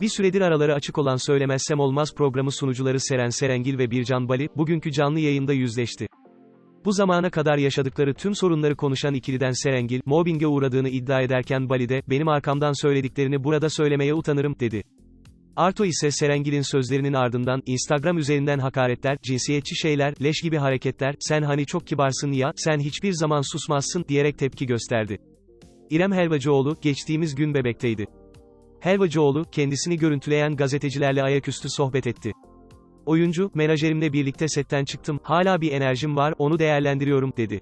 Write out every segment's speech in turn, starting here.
Bir süredir araları açık olan Söylemezsem Olmaz programı sunucuları Seren Serengil ve Bircan Bali, bugünkü canlı yayında yüzleşti. Bu zamana kadar yaşadıkları tüm sorunları konuşan ikiliden Serengil, mobbinge uğradığını iddia ederken Bali de, benim arkamdan söylediklerini burada söylemeye utanırım, dedi. Arto ise Serengil'in sözlerinin ardından, Instagram üzerinden hakaretler, cinsiyetçi şeyler, leş gibi hareketler, sen hani çok kibarsın ya, sen hiçbir zaman susmazsın, diyerek tepki gösterdi. İrem Helvacıoğlu, geçtiğimiz gün bebekteydi. Helvacıoğlu, kendisini görüntüleyen gazetecilerle ayaküstü sohbet etti. Oyuncu, menajerimle birlikte setten çıktım, hala bir enerjim var, onu değerlendiriyorum, dedi.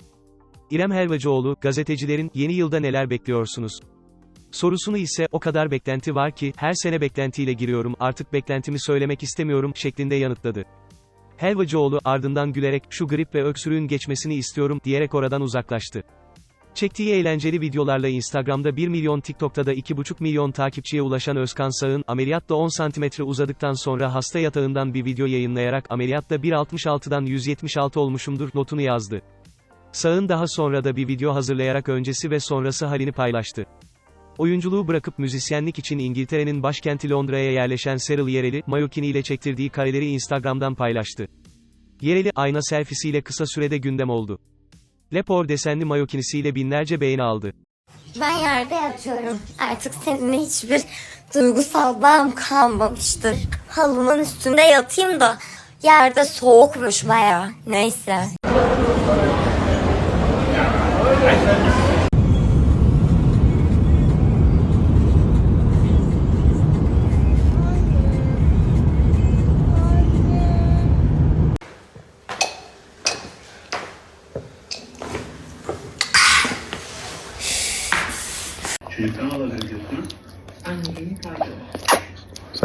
İrem Helvacıoğlu, gazetecilerin, yeni yılda neler bekliyorsunuz? Sorusunu ise, o kadar beklenti var ki, her sene beklentiyle giriyorum, artık beklentimi söylemek istemiyorum, şeklinde yanıtladı. Helvacıoğlu, ardından gülerek, şu grip ve öksürüğün geçmesini istiyorum, diyerek oradan uzaklaştı. Çektiği eğlenceli videolarla Instagram'da 1 milyon TikTok'ta da 2,5 milyon takipçiye ulaşan Özkan Sağ'ın, ameliyatla 10 santimetre uzadıktan sonra hasta yatağından bir video yayınlayarak ameliyatla 1.66'dan 176 olmuşumdur notunu yazdı. Sağ'ın daha sonra da bir video hazırlayarak öncesi ve sonrası halini paylaştı. Oyunculuğu bırakıp müzisyenlik için İngiltere'nin başkenti Londra'ya yerleşen Seril Yereli, Mayokini ile çektirdiği kareleri Instagram'dan paylaştı. Yereli, ayna selfisiyle kısa sürede gündem oldu. Lepor desenli mayokinisiyle binlerce beğeni aldı. Ben yerde yatıyorum. Artık seninle hiçbir duygusal bağım kalmamıştır. Halının üstünde yatayım da yerde soğukmuş baya. Neyse.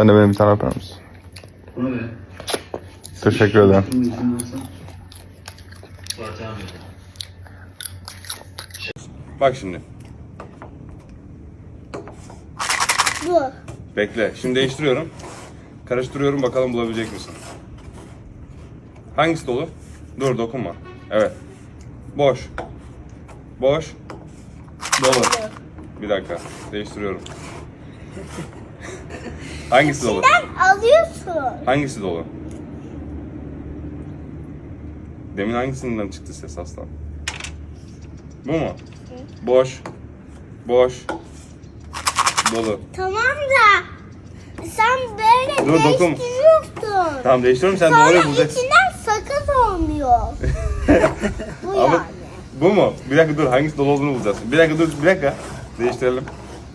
Sen de benim bir tane yapar mısın? Buna ver. Teşekkür ederim. Bak şimdi. Bu. Bekle. Şimdi değiştiriyorum. Karıştırıyorum bakalım bulabilecek misin? Hangisi dolu? Dur dokunma. Evet. Boş. Boş. Dolu. Bir dakika. Değiştiriyorum. Hangisi dolu? Alıyorsun. Hangisi dolu? Demin hangisinden çıktı ses aslan? Bu mu? Boş. Boş. Dolu. Tamam da sen böyle Dur, dokun. değiştiriyorsun. Tamam değiştiriyorum sen Sonra doğruyu bulacaksın. içinden sakız olmuyor. Bu Ama yani. bu mu? Bir dakika dur hangisi dolu olduğunu bulacağız. Bir dakika dur bir dakika. Değiştirelim.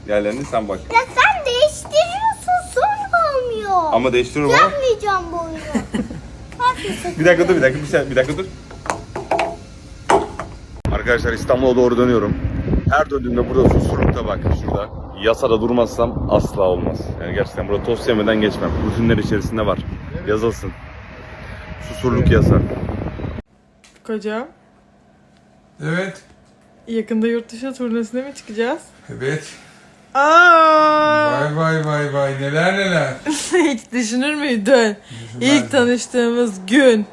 Yerlerini sen bak. Sen değiştiriyorsun Ama değiştiriyorum ama. Yapmayacağım bu oyunu. Bir dakika dur bir dakika bir, şey, bir dakika dur. Arkadaşlar İstanbul'a doğru dönüyorum. Her döndüğümde burada susurlukta bak şurada. Yasada durmazsam asla olmaz. Yani gerçekten burada tost yemeden geçmem. Rutinler içerisinde var. Yazılsın. Susurluk yasa. Kocam, Evet. yakında yurt dışı turnesine mi çıkacağız? Evet. Aa! Vay vay vay vay neler neler. Hiç düşünür müydün? İlk tanıştığımız gün.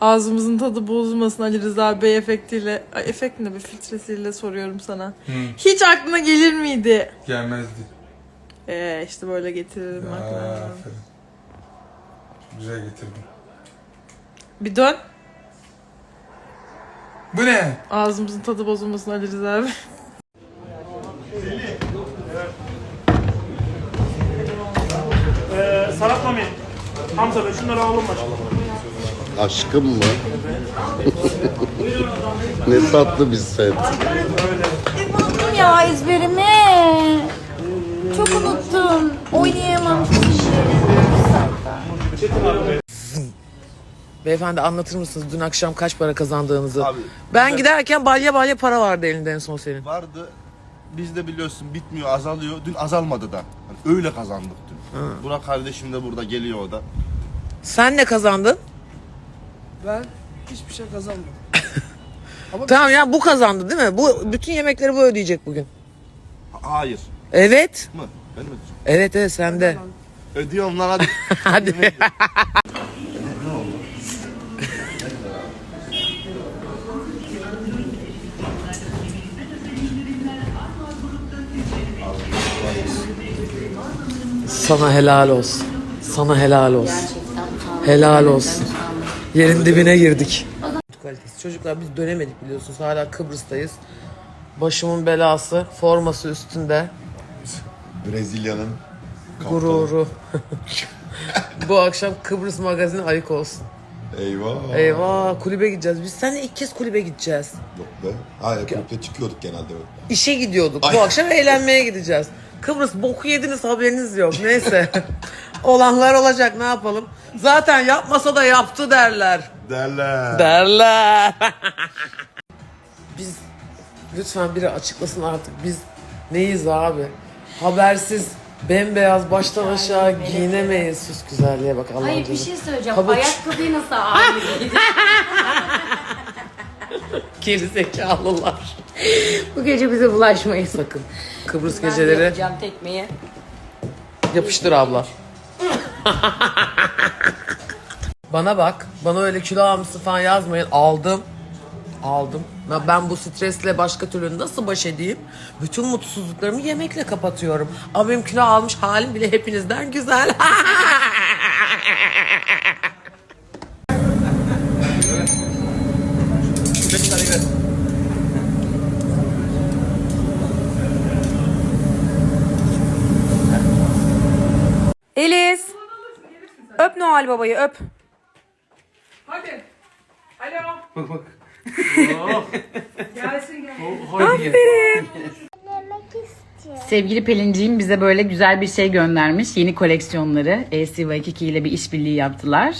Ağzımızın tadı bozulmasın Ali Rıza Bey efektiyle, ay efekt ne be filtresiyle soruyorum sana. Hiç aklına gelir miydi? Gelmezdi. Ee işte böyle getiririm Aa, aklına. aferin. Güzel getirdin. Bir dön. Bu ne? Ağzımızın tadı bozulmasın Ali Rıza Bey. Hamza Bey şunları alın başkanım. Aşkım mı? ne tatlı bir set. Unuttum ya ezberimi. Çok unuttum. Oynayamam. Beyefendi anlatır mısınız dün akşam kaç para kazandığınızı? ben giderken balya balya para vardı elinde en son senin. vardı. Biz de biliyorsun bitmiyor, azalıyor. Dün azalmadı da. Hani öyle kazandık dün. Burak kardeşim de burada geliyor o da. Sen ne kazandın? Ben hiçbir şey kazanmadım. Tamam ya bu kazandı değil mi? Bu bütün yemekleri bu ödeyecek bugün. Ha- Hayır. Evet. Mı? Ben mi ödeyeceğim? Evet evet sende. Ödüyorum lan hadi. Hadi. Sana helal olsun. Sana helal olsun. Helal olsun. Yerin dibine girdik. Kalitesi. Çocuklar biz dönemedik biliyorsunuz. Hala Kıbrıs'tayız. Başımın belası, forması üstünde. Brezilya'nın Gururu. Bu akşam Kıbrıs magazini ayık olsun. Eyvah. Eyvah kulübe gideceğiz. Biz seninle ilk kez kulübe gideceğiz. Yok be. Hayır kulüpte çıkıyorduk genelde. İşe gidiyorduk. Bu akşam eğlenmeye gideceğiz. Kıbrıs boku yediniz haberiniz yok. Neyse. Olanlar olacak ne yapalım. Zaten yapmasa da yaptı derler. Derler. Derler. Biz lütfen biri açıklasın artık. Biz neyiz abi? Habersiz bembeyaz baştan aşağı giyinemeyiz. Sus güzelliğe bak Allah'ım. Hayır bir şey söyleyeceğim. Pabuç. Ayakkabıyı nasıl giydi? Geri zekalılar. Bu gece bize bulaşmayın. Sakın. Kıbrıs geceleri yapacağım tekmeyi. yapıştır abla. bana bak. Bana öyle kilo almışsın falan yazmayın. Aldım. Aldım. Ya Ben bu stresle başka türlü nasıl baş edeyim? Bütün mutsuzluklarımı yemekle kapatıyorum. Ama benim kilo almış halim bile hepinizden güzel. Eliz. Öp Noel babayı öp. Hadi. Alo. Bak bak. Gelsin gel. Sevgili Pelinciğim bize böyle güzel bir şey göndermiş. Yeni koleksiyonları AC Waikiki ile bir işbirliği yaptılar.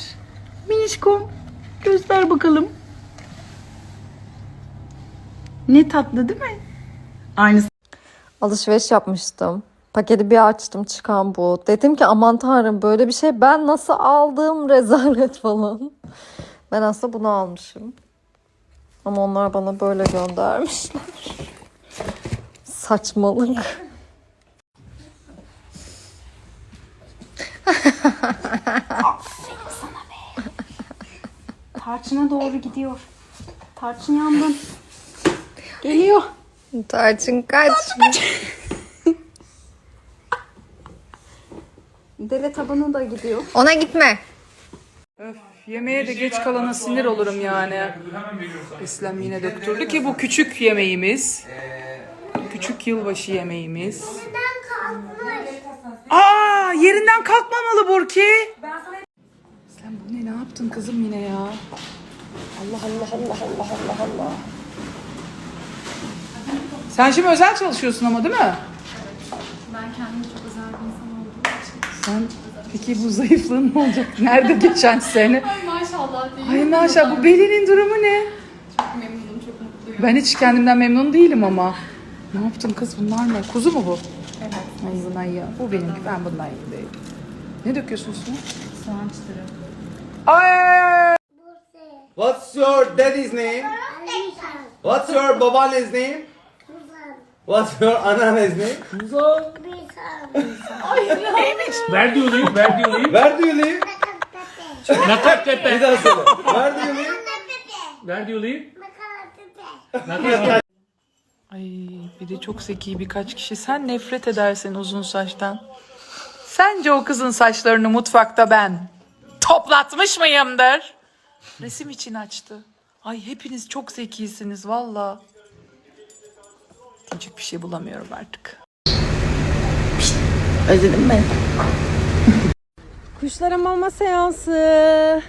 Minişkom. Göster bakalım. Ne tatlı değil mi? Aynısı. Alışveriş yapmıştım. Paketi bir açtım çıkan bu. Dedim ki aman tanrım böyle bir şey ben nasıl aldım rezalet falan. Ben aslında bunu almışım. Ama onlar bana böyle göndermişler. Saçmalık. Tarçına doğru gidiyor. Tarçın yandın. Geliyor. Tarçın kaç. Dere tabanı da gidiyor. Ona gitme. Yemeğe de geç kalana sinir olurum yani. İslam yine döktürdü ki bu küçük yemeğimiz. Küçük yılbaşı yemeğimiz. Aa yerinden kalkmamalı Burki. Sen bu ne ne yaptın kızım yine ya? Allah Allah Allah Allah Allah Allah. Sen şimdi özel çalışıyorsun ama değil mi? Ben kendimi çok özel bir insan olduğum için. Sen peki bu zayıflığın ne olacak? Nerede geçen sene? Ay maşallah değil. Ay maşallah bu belinin durumu ne? Çok memnunum, çok mutluyum. Ben hiç kendimden memnun değilim ama. Ne yaptın kız bunlar ne? Kuzu mu bu? Evet. Ay bundan iyi. Bu benimki. Ben bundan iyi değilim. Ne döküyorsun üstüne? Soğan çıtırı. Ay! What's your daddy's name? What's your babaanne's name? What's your anneanne's name? Ver diyorlayım, ver diyorlayım. You live? Nakap tepe. Bir daha söyle. You live? Ver diyorlayım. Ay bir de çok zeki birkaç kişi. Sen nefret edersin uzun saçtan. Sence o kızın saçlarını mutfakta ben toplatmış mıyımdır? Resim için açtı. Ay hepiniz çok zekisiniz valla. Diyecek bir şey bulamıyorum artık. Özledin mi? Kuşlara mama seansı.